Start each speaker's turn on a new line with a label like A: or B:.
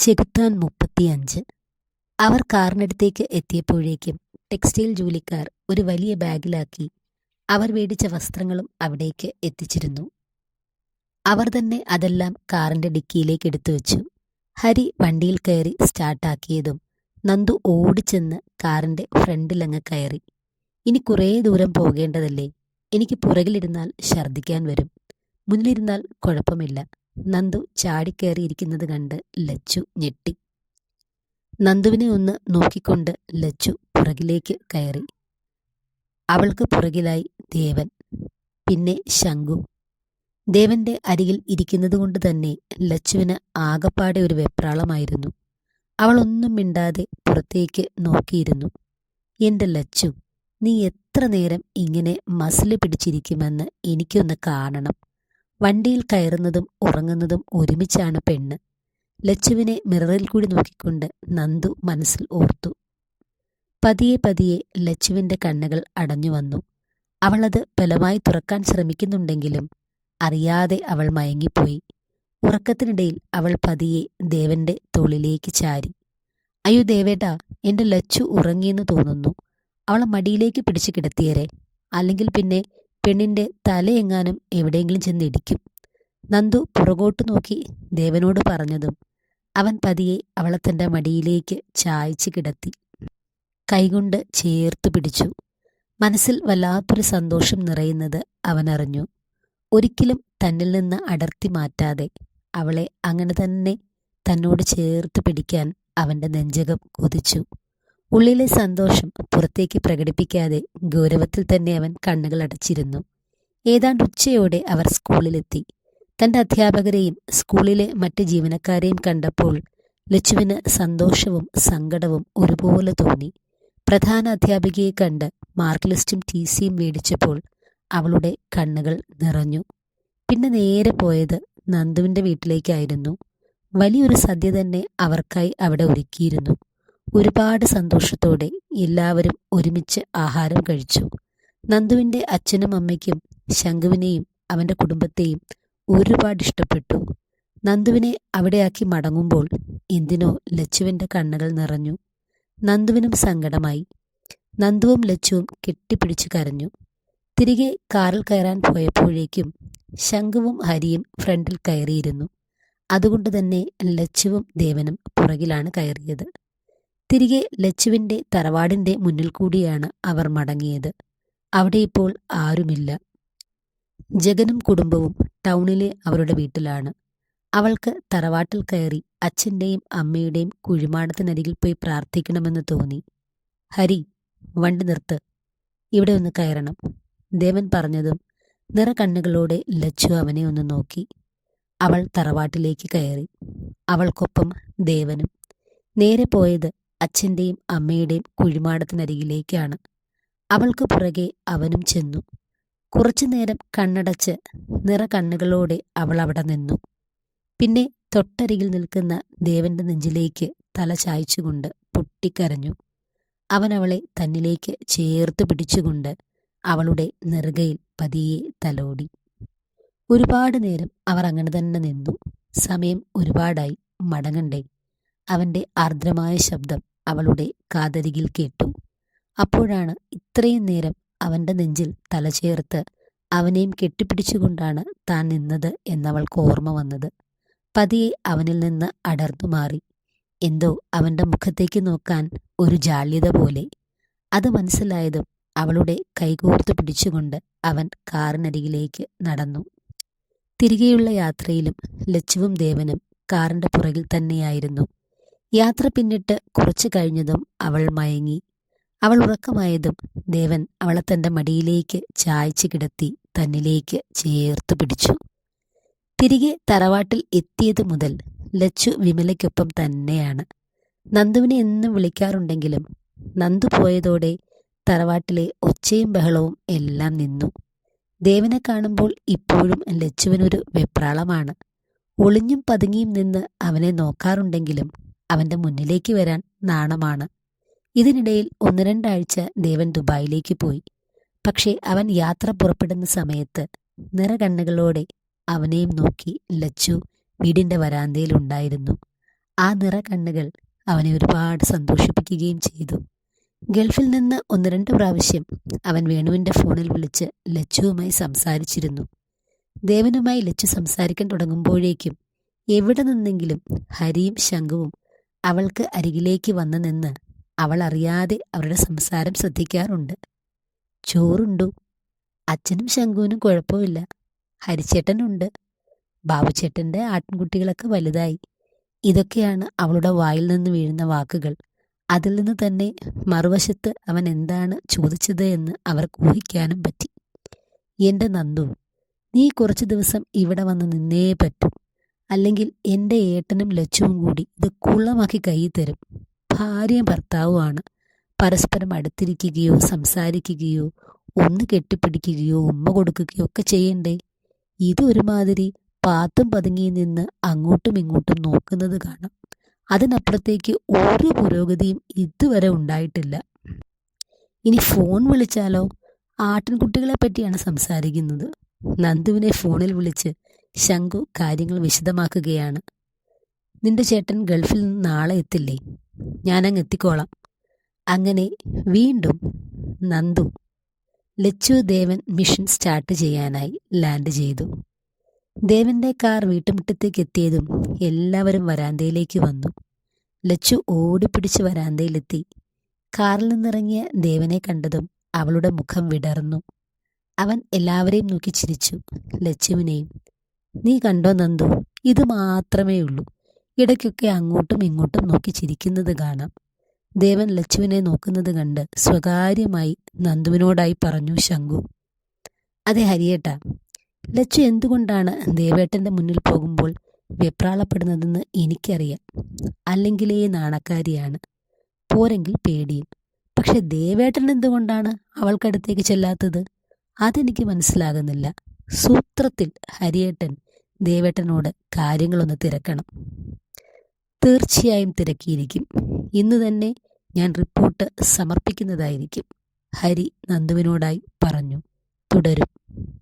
A: ചെകുത്താൻ മുപ്പത്തിയഞ്ച്. അവർ കാറിനടുത്തേക്ക് എത്തിയപ്പോഴേക്കും ടെക്സ്റ്റൈൽ ജോലിക്കാർ ഒരു വലിയ ബാഗിലാക്കി അവർ മേടിച്ച വസ്ത്രങ്ങളും അവിടേക്ക് എത്തിച്ചിരുന്നു. അവർ തന്നെ അതെല്ലാം കാറിന്റെ ഡിക്കിയിലേക്ക് എടുത്തു വെച്ചു. ഹരി വണ്ടിയിൽ കയറി സ്റ്റാർട്ടാക്കിയതും നന്ദു ഓടിച്ചെന്ന് കാറിന്റെ ഫ്രണ്ടിലങ്ങ് കയറി. ഇനി കുറേ ദൂരം പോകേണ്ടതല്ലേ? എനിക്ക് പുറകിലിരുന്നാൽ ഛർദ്ദിക്കാൻ വരും. മുന്നിലിരുന്നാൽ കുഴപ്പമില്ല. നന്ദു ചാടിക്കയറിയിരിക്കുന്നത് കണ്ട് ലച്ചു ഞെട്ടി. നന്ദുവിനെ ഒന്ന് നോക്കിക്കൊണ്ട് ലച്ചു പുറകിലേക്ക് കയറി. അവൾക്ക് പുറകിലായി ദേവൻ പിന്നെ ശങ്കു ദേവന്റെ അരികിൽ ഇരിക്കുന്നത് കൊണ്ട് തന്നെ ലച്ചുവിന് ആകപ്പാടെ ഒരു വെപ്രാളമായിരുന്നു. അവൾ ഒന്നും മിണ്ടാതെ പുറത്തേക്ക് നോക്കിയിരുന്നു. എന്റെ ലച്ചു നീ എത്ര നേരം ഇങ്ങനെ മസിൽ പിടിച്ചിരിക്കുമെന്ന് എനിക്കൊന്ന് കാണണം. വണ്ടിയിൽ കയറുന്നതും ഉറങ്ങുന്നതും ഒരുമിച്ചാണ് പെണ്ണ്. ലച്ചുവിനെ മിററിൽ കൂടി നോക്കിക്കൊണ്ട് നന്ദു മനസ്സിൽ ഓർത്തു. പതിയെ പതിയെ ലച്ചുവിന്റെ കണ്ണുകൾ അടഞ്ഞു വന്നു. അവളത് ബലമായി തുറക്കാൻ ശ്രമിക്കുന്നുണ്ടെങ്കിലും അറിയാതെ അവൾ മയങ്ങിപ്പോയി. ഉറക്കത്തിനിടയിൽ അവൾ പതിയെ ദേവന്റെ തോളിലേക്ക് ചാരി. അയ്യോ ദേവേട്ടാ എന്റെ ലച്ചു ഉറങ്ങിയെന്ന് തോന്നുന്നു. അവളെ മടിയിലേക്ക് പിടിച്ചു കിടത്തിയരെ. അല്ലെങ്കിൽ പിന്നെ പെണ്ണിന്റെ തലയെങ്ങാനും എവിടെയെങ്കിലും ചെന്ന് ഇടിക്കും നന്ദു പുറകോട്ട് നോക്കി ദേവനോട് പറഞ്ഞതും അവൻ പതിയെ അവളെ തന്റെ മടിയിലേക്ക് ചായച്ച് കിടത്തി. കൈകൊണ്ട് ചേർത്തു പിടിച്ചു. മനസ്സിൽ വല്ലാത്തൊരു സന്തോഷം നിറയുന്നത് അവനറിഞ്ഞു. ഒരിക്കലും തന്നിൽ നിന്ന് അടർത്തി മാറ്റാതെ അവളെ അങ്ങനെ തന്നെ തന്നോട് ചേർത്ത് പിടിക്കാൻ അവന്റെ നെഞ്ചകം കൊതിച്ചു. ഉള്ളിലെ സന്തോഷം പുറത്തേക്ക് പ്രകടിപ്പിക്കാതെ ഗൗരവത്തിൽ തന്നെ അവൻ കണ്ണുകൾ അടച്ചിരുന്നു. ഏതാണ്ട് ഉച്ചയോടെ അവർ സ്കൂളിലെത്തി. തന്റെ അധ്യാപകരെയും സ്കൂളിലെ മറ്റ് ജീവനക്കാരെയും കണ്ടപ്പോൾ ലച്ചുവിന് സന്തോഷവും സങ്കടവും ഒരുപോലെ തോന്നി. പ്രധാന അധ്യാപികയെ കണ്ട് മാർക്ക് ലിസ്റ്റും ടി സിയും മേടിച്ചപ്പോൾ അവളുടെ കണ്ണുകൾ നിറഞ്ഞു. പിന്നെ നേരെ പോയത് നന്ദുവിന്റെ വീട്ടിലേക്കായിരുന്നു. വലിയൊരു സദ്യ തന്നെ അവർക്കായി അവിടെ ഒരുക്കിയിരുന്നു. ഒരുപാട് സന്തോഷത്തോടെ എല്ലാവരും ഒരുമിച്ച് ആഹാരം കഴിച്ചു. നന്ദുവിന്റെ അച്ഛനും അമ്മയ്ക്കും ശംഖുവിനെയും അവന്റെ കുടുംബത്തെയും ഒരുപാട് ഇഷ്ടപ്പെട്ടു. നന്ദുവിനെ അവിടെയാക്കി മടങ്ങുമ്പോൾ എന്തിനോ ലച്ചുവിന്റെ കണ്ണുകൾ നിറഞ്ഞു. നന്ദുവിനും സങ്കടമായി. നന്ദുവും ലച്ചുവും കെട്ടിപ്പിടിച്ചു കരഞ്ഞു. തിരികെ കാറിൽ കയറാൻ പോയപ്പോഴേക്കും ശംഖുവും ഹരിയും ഫ്രണ്ടിൽ കയറിയിരുന്നു. അതുകൊണ്ട് തന്നെ ലച്ചുവും ദേവനും പുറകിലാണ് കയറിയത്. തിരികെ ലച്ചുവിന്റെ തറവാടിന്റെ മുന്നിൽ കൂടിയാണ് അവർ മടങ്ങിയത്. അവിടെ ഇപ്പോൾ ആരുമില്ല. ജഗനും കുടുംബവും ടൗണിലെ അവരുടെ വീട്ടിലാണ്. അവൾക്ക് തറവാട്ടിൽ കയറി അച്ഛന്റെയും അമ്മയുടെയും കുഴിമാടത്തിനരികിൽ പോയി പ്രാർത്ഥിക്കണമെന്ന് തോന്നി. ഹരി വണ്ടി നിർത്ത്. ഇവിടെ ഒന്ന് കയറണം. ദേവൻ പറഞ്ഞതും നിറകണ്ണുകളോടെ ലച്ചു അവനെ ഒന്ന് നോക്കി. അവൾ തറവാട്ടിലേക്ക് കയറി. അവൾക്കൊപ്പം ദേവനും. നേരെ പോയത് അച്ഛന്റെയും അമ്മയുടെയും കുഴിമാടത്തിനരികിലേക്കാണ്. അവൾക്ക് പുറകെ അവനും ചെന്നു. കുറച്ചു നേരം കണ്ണടച്ച് നിറ കണ്ണുകളോടെ അവൾ അവിടെ നിന്നു. പിന്നെ തൊട്ടരികിൽ നിൽക്കുന്ന ദേവന്റെ നെഞ്ചിലേക്ക് തല ചായ്ച്ചുകൊണ്ട് പൊട്ടിക്കരഞ്ഞു. അവൻ അവളെ തന്നിലേക്ക് ചേർത്ത് പിടിച്ചുകൊണ്ട് അവളുടെ നെറുകയിൽ പതിയെ തലോടി. ഒരുപാട് നേരം അവർ അങ്ങനെ തന്നെ നിന്നു. സമയം ഒരുപാടായി. മടങ്ങണ്ടേ. അവന്റെ ആർദ്രമായ ശബ്ദം അവളുടെ കാതരികിൽ കേട്ടു. അപ്പോഴാണ് ഇത്രയും നേരം അവന്റെ നെഞ്ചിൽ തലചേർത്ത് അവനെയും കെട്ടിപ്പിടിച്ചുകൊണ്ടാണ് താൻ നിന്നത് എന്നവൾക്ക് ഓർമ്മ വന്നത്. പതിയെ അവനിൽ നിന്ന് അടർന്നു മാറി. എന്തോ അവന്റെ മുഖത്തേക്ക് നോക്കാൻ ഒരു ജാള്യത പോലെ. അത് മനസ്സിലായതും അവളുടെ കൈകോർത്ത് പിടിച്ചുകൊണ്ട് അവൻ കാറിനരികിലേക്ക് നടന്നു. തിരികെയുള്ള യാത്രയിലും ലച്ചുവും ദേവനും കാറിന്റെ പുറകിൽ തന്നെയായിരുന്നു. യാത്ര പിന്നിട്ട് കുറച്ചു കഴിഞ്ഞതും അവൾ മയങ്ങി. അവൾ ഉറക്കമായതും ദേവൻ അവളെ തന്റെ മടിയിലേക്ക് ചായച്ചു കിടത്തി തന്നിലേക്ക് ചേർത്തു പിടിച്ചു. തിരികെ തറവാട്ടിൽ എത്തിയത് മുതൽ ലച്ചു വിമലയ്ക്കൊപ്പം തന്നെയാണ്. നന്ദുവിനെ എന്നും വിളിക്കാറുണ്ടെങ്കിലും നന്ദു പോയതോടെ തറവാട്ടിലെ ഒച്ചയും ബഹളവും എല്ലാം നിന്നു. ദേവനെ കാണുമ്പോൾ ഇപ്പോഴും ലച്ചുവിനൊരു വെപ്രാളമാണ്. ഒളിഞ്ഞും പതുങ്ങിയും നിന്ന് അവനെ നോക്കാറുണ്ടെങ്കിലും അവന്റെ മുന്നിലേക്ക് വരാൻ നാണമാണ്. ഇതിനിടയിൽ ഒന്ന് രണ്ടാഴ്ച ദേവൻ ദുബായിലേക്ക് പോയി. പക്ഷേ അവൻ യാത്ര പുറപ്പെടുന്ന സമയത്ത് നിറകണ്ണുകളോടെ അവനെയും നോക്കി ലച്ചു വീടിന്റെ വരാന്തയിലുണ്ടായിരുന്നു ആ നിറ കണ്ണുകൾ അവനെ ഒരുപാട് സന്തോഷിപ്പിക്കുകയും ചെയ്തു. ഗൾഫിൽ നിന്ന് ഒന്ന് രണ്ട് പ്രാവശ്യം അവൻ വേണുവിന്റെ ഫോണിൽ വിളിച്ച് ലച്ചുവുമായി സംസാരിച്ചിരുന്നു. ദേവനുമായി ലച്ചു സംസാരിക്കാൻ തുടങ്ങുമ്പോഴേക്കും എവിടെ നിന്നെങ്കിലും ഹരിയും ശംഖുവും അവൾക്ക് അരികിലേക്ക് വന്നു നിന്ന് അവൾ അറിയാതെ അവരുടെ സംസാരം ശ്രദ്ധിക്കാറുണ്ട്. ചോറുണ്ടു? അച്ഛനും ശങ്കുവിനും കുഴപ്പമില്ല. ഹരിച്ചേട്ടനുണ്ട്. ബാബുച്ചേട്ടന്റെ ആട്ടിൻകുട്ടികളൊക്കെ വലുതായി. ഇതൊക്കെയാണ് അവളുടെ വായിൽ നിന്ന് വീഴുന്ന വാക്കുകൾ. അതിൽ നിന്ന് തന്നെ മറുവശത്ത് അവൻ എന്താണ് ചോദിച്ചത് എന്ന് അവർക്ക് ഊഹിക്കാനും പറ്റി. എന്റെ നന്ദു നീ കുറച്ച് ദിവസം ഇവിടെ വന്ന് നിന്നേ പറ്റൂ. അല്ലെങ്കിൽ എന്റെ ഏട്ടനും ലച്ചുവും കൂടി ഇത് കുള്ളമാക്കി കൈ തരും. ഭാര്യയും ഭർത്താവുമാണ്. പരസ്പരം അടുത്തിരിക്കുകയോ സംസാരിക്കുകയോ ഒന്ന് കെട്ടിപ്പിടിക്കുകയോ ഉമ്മ കൊടുക്കുകയോ ഒക്കെ ചെയ്യണ്ടേ? ഇത് ഒരുമാതിരി പാത്തും പതുങ്ങി നിന്ന് അങ്ങോട്ടും ഇങ്ങോട്ടും നോക്കുന്നത് കാണാം. അതിനപ്പുറത്തേക്ക് ഒരു പുരോഗതിയും ഇതുവരെ ഉണ്ടായിട്ടില്ല. ഇനി ഫോൺ വിളിച്ചാലോ? ആട്ടിൻകുട്ടികളെ പറ്റിയാണ് സംസാരിക്കുന്നത്. നന്ദുവിനെ ഫോണിൽ വിളിച്ച് ശംഖു കാര്യങ്ങൾ വിശദമാക്കുകയാണ്. നിന്റെ ചേട്ടൻ ഗൾഫിൽ നിന്ന് നാളെ എത്തില്ലേ? ഞാനങ്ങ് എത്തിക്കോളാം. അങ്ങനെ വീണ്ടും നന്ദു ലച്ചു ദേവൻ മിഷൻ സ്റ്റാർട്ട് ചെയ്യാനായി ലാൻഡ് ചെയ്തു. ദേവന്റെ കാർ വീട്ടുമുറ്റത്തേക്ക് എത്തിയതും എല്ലാവരും വരാന്തയിലേക്ക് വന്നു. ലച്ചു ഓടിപ്പിടിച്ച് വരാന്തയിലെത്തി. കാറിൽ നിന്നിറങ്ങിയ ദേവനെ കണ്ടതും അവളുടെ മുഖം വിടർന്നു. അവൻ എല്ലാവരെയും നോക്കി ചിരിച്ചു. ലച്ചുവിനെയും നീ കണ്ടോ നന്ദു? ഇത് മാത്രമേ ഉള്ളൂ. ഇടയ്ക്കൊക്കെ അങ്ങോട്ടും ഇങ്ങോട്ടും നോക്കി ചിരിക്കുന്നത് കാണാം. ദേവൻ ലച്ചുവിനെ നോക്കുന്നത് കണ്ട് സ്വകാര്യമായി നന്ദുവിനോടായി പറഞ്ഞു ശങ്കു. അതെ ഹരിയേട്ട. ലച്ചു എന്തുകൊണ്ടാണ് ദേവേട്ടന്റെ മുന്നിൽ പോകുമ്പോൾ വെപ്രാളപ്പെടുന്നതെന്ന് എനിക്കറിയാം. അല്ലെങ്കിലേ നാണക്കാരിയാണ്. പോരെങ്കിൽ പേടിയും. പക്ഷെ ദേവേട്ടൻ എന്തുകൊണ്ടാണ് അവൾക്കടുത്തേക്ക് ചെല്ലാത്തത്? അതെനിക്ക് മനസ്സിലാകുന്നില്ല. സൂത്രത്തിൽ ഹരിയേട്ടൻ ദേവേട്ടനോട് കാര്യങ്ങളൊന്ന് തിരക്കണം. തീർച്ചയായും തിരക്കിയിരിക്കും. ഇന്ന് തന്നെ ഞാൻ റിപ്പോർട്ട് സമർപ്പിക്കുന്നതായിരിക്കും. ഹരി നന്ദുവിനോടായി പറഞ്ഞു. തുടരും.